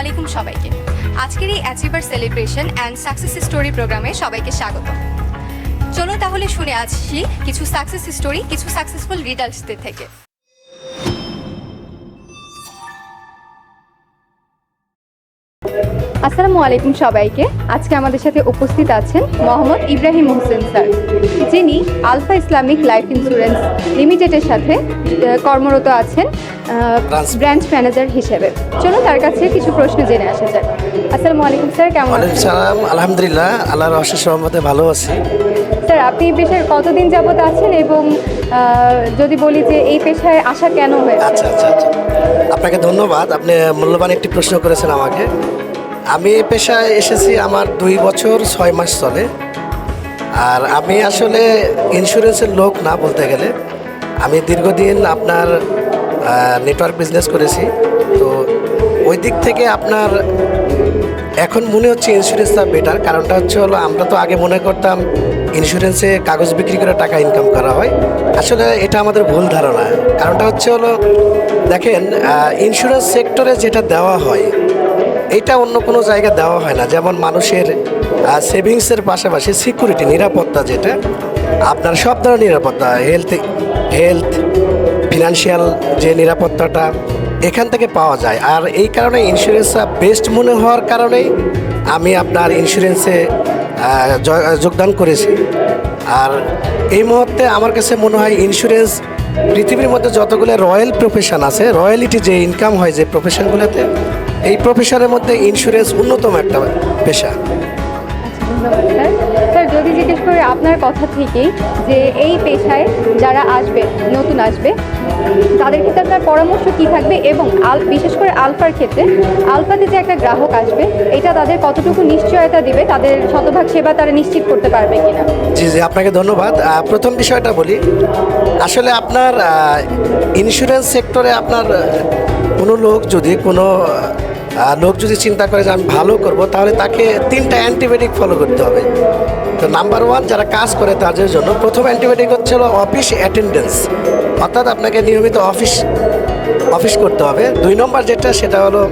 আলাইকুম সবাইকে। আজকের এই achiever celebration and success story প্রোগ্রামে সবাইকে স্বাগত। চলো তাহলে শুনে আসছি কিছু সাকসেস স্টোরি কিছু সাকসেসফুল রিডাল্টসদের থেকে। আসসালামু আলাইকুম সবাইকে। আজকে আমাদের সাথে উপস্থিত আছেন মোহাম্মদ ইব্রাহিম হোসেন স্যার যিনি আলফা ইসলামিক লাইফ ইন্স্যুরেন্স লিমিটেডের সাথে কর্মরত আছেন ব্রাঞ্চ ম্যানেজার হিসেবে। চলুন তার কাছে কিছু প্রশ্ন জেনে আসা যাক। আসসালামু আলাইকুম স্যার কেমন আছেন? সালাম আলহামদুলিল্লাহ আল্লাহর অশেষ রহমতে ভালো আছি। স্যার আপনি এই পেশায় কতদিন যাবত আছেন এবং যদি বলি যে এই পেশায় আসা কেন হয়েছে? আচ্ছা আচ্ছা আচ্ছা। আপনাকে ধন্যবাদ আপনি মূল্যবান একটি প্রশ্ন করেছেন আমাকে। আমি এই পেশায় এসেছি আমার দুই বছর ছয় মাস চলে। আর আমি আসলে ইন্স্যুরেন্সের লোক না বলতে গেলে। আমি দীর্ঘদিন আপনার নেটওয়ার্ক বিজনেস করেছি। তো ওই দিক থেকে আপনার, এখন মনে হচ্ছে ইন্স্যুরেন্সটা বেটার কারণটা হচ্ছে হলো, আমরা তো আগে মনে করতাম ইন্স্যুরেন্সে কাগজ বিক্রি করে টাকা ইনকাম করা হয়। আসলে এটা আমাদের ভুল ধারণা। কারণটা হচ্ছে হলো, দেখেন ইন্স্যুরেন্স সেক্টরে যেটা দেওয়া হয় এটা অন্য কোনো জায়গায় দেওয়া হয় না। যেমন মানুষের সেভিংসের পাশাপাশি সিকিউরিটি নিরাপত্তা যেটা, আপনার সব ধরনের নিরাপত্তা হেলথ হেলথ ফিনান্সিয়াল যে নিরাপত্তাটা এখান থেকে পাওয়া যায়। আর এই কারণে ইন্স্যুরেন্সটা বেস্ট মনে হওয়ার কারণেই আমি আপনার ইন্স্যুরেন্সে যোগদান করেছি। আর এই মুহূর্তে আমার কাছে মনে হয় ইন্স্যুরেন্স পৃথিবীর মধ্যে যতগুলো রয়্যাল প্রফেশন আছে রয়্যালিটি যে ইনকাম হয় যে প্রফেশনগুলোতে এই প্রফেশনের মধ্যে ইন্স্যুরেন্স অন্যতম একটা পেশা। আচ্ছা, ধন্যবাদ যদি জিজ্ঞেস করি আপনার কথা থেকেই যে এই পেশায় যারা আসবে, নতুন আসবে, তাদের ক্ষেত্রে আপনার পরামর্শ কি থাকবে এবং আল, বিশেষ করে আলফার ক্ষেত্রে, আলফাতে যে একটা গ্রাহক আসবে, এটা তাদের কতটুকু নিশ্চয়তা দিবে, তাদের শতভাগ সেবা তারা নিশ্চিত করতে পারবে কিনা? জি জি, আপনাকে ধন্যবাদ। প্রথম বিষয়টা বলি। আসলে আপনার ইন্স্যুরেন্স সেক্টরে আপনার, কোনো লোক যদি, কোনো লোক যদি চিন্তা করে যে আমি ভালো করব, তাহলে তাকে তিনটা অ্যান্টিবায়োটিক ফলো করতে হবে। তো নাম্বার ওয়ান যারা কাজ করে তাদের জন্য প্রথম অ্যান্টিবায়োটিক হচ্ছে অফিস অ্যাটেন্ডেন্স অর্থাৎ আপনাকে নিয়মিত অফিস অফিস করতে হবে। দুই নম্বর যেটা, সেটা হলো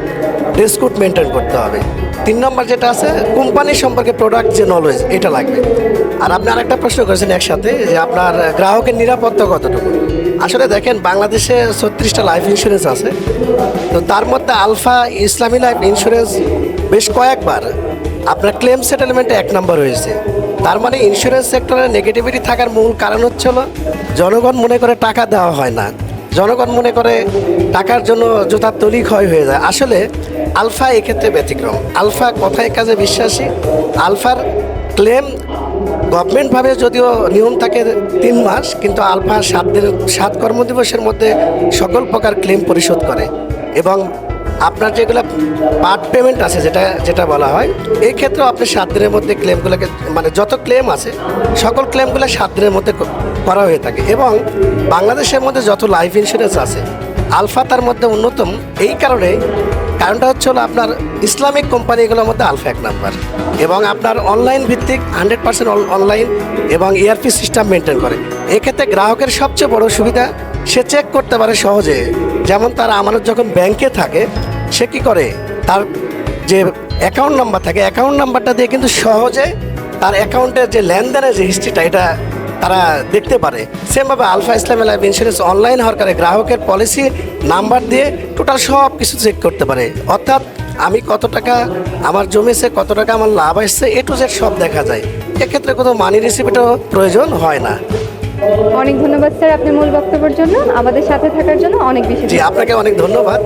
ড্রেস কোড মেনটেন করতে হবে। তিন নম্বর যেটা আছে কোম্পানি সম্পর্কে প্রোডাক্ট যে নলেজ এটা লাগবে। আর আপনি আরেকটা প্রশ্ন করেছেন একসাথে, যে আপনার গ্রাহকের নিরাপত্তা কতটুকু? আসলে দেখেন, বাংলাদেশে ছত্রিশটা লাইফ ইন্স্যুরেন্স আছে। তো তার মধ্যে আলফা ইসলামী লাইফ ইন্স্যুরেন্স বেশ কয়েকবার। আপনার ক্লেম সেটেলমেন্টে এক নম্বর হয়েছে। তার মানে ইন্স্যুরেন্স সেক্টরে নেগেটিভিটি থাকার মূল কারণ হচ্ছে জনগণ মনে করে টাকা দেওয়া হয় না। জনগণ মনে করে টাকার জন্য জুতার তলি ক্ষয় হয়ে যায়। আসলে আলফা এক্ষেত্রে ব্যতিক্রম। আলফা কথায় কাজে বিশ্বাসী। আলফার ক্লেম গভর্নমেন্টভাবে যদিও নিয়ম থাকে তিন মাস, কিন্তু আলফা সাত দিন, সাত কর্মদিবসের মধ্যে সকল প্রকার ক্লেম পরিশোধ করে। এবং আপনার যেগুলো পার্ট পেমেন্ট আছে যেটা যেটা বলা হয়, এই ক্ষেত্রেও আপনি সাত দিনের মধ্যে ক্লেমগুলোকে মানে যত ক্লেম আছে, সকল ক্লেমগুলো সাত দিনের মধ্যে করা হয়ে থাকে। এবং বাংলাদেশের মধ্যে যত লাইফ ইন্স্যুরেন্স আছে, আলফা তার মধ্যে অন্যতম, এই কারণে কারণটা হচ্ছে হলো আপনার ইসলামিক কোম্পানিগুলোর মধ্যে আলফা এক নাম্বার। এবং আপনার অনলাইন ভিত্তিক হান্ড্রেড পার্সেন্ট অনলাইন এবং ইআরপি সিস্টেম মেনটেন করে। এক্ষেত্রে গ্রাহকের সবচেয়ে বড় সুবিধা সে চেক করতে পারে সহজে। যেমন তার আমানত যখন ব্যাংকে থাকে, সে কি করে? তার যে অ্যাকাউন্ট নাম্বার থাকে অ্যাকাউন্ট নাম্বারটা দিয়ে কিন্তু সহজে তার অ্যাকাউন্টের যে লেনদেনের যে হিস্ট্রিটা এটা তারা দেখতে পারে। সেমভাবে আলফা ইসলাম লাইফ ইন্স্যুরেন্স অনলাইন হওয়ার কারণে গ্রাহকের পলিসি নাম্বার দিয়ে টোটাল সব কিছু চেক করতে পারে। অর্থাৎ আমি কত টাকা আমার জমেছে কত টাকা আমার লাভ আসছে এ টু জেড সব দেখা যায়। এক্ষেত্রে কোনো মানি রিসিপ্টও প্রয়োজন হয় না। অনেক ধন্যবাদ স্যার আপনার মূল বক্তব্যের জন্য। আমাদের সাথে থাকার জন্য অনেক বেশি আপনাকে অনেক ধন্যবাদ।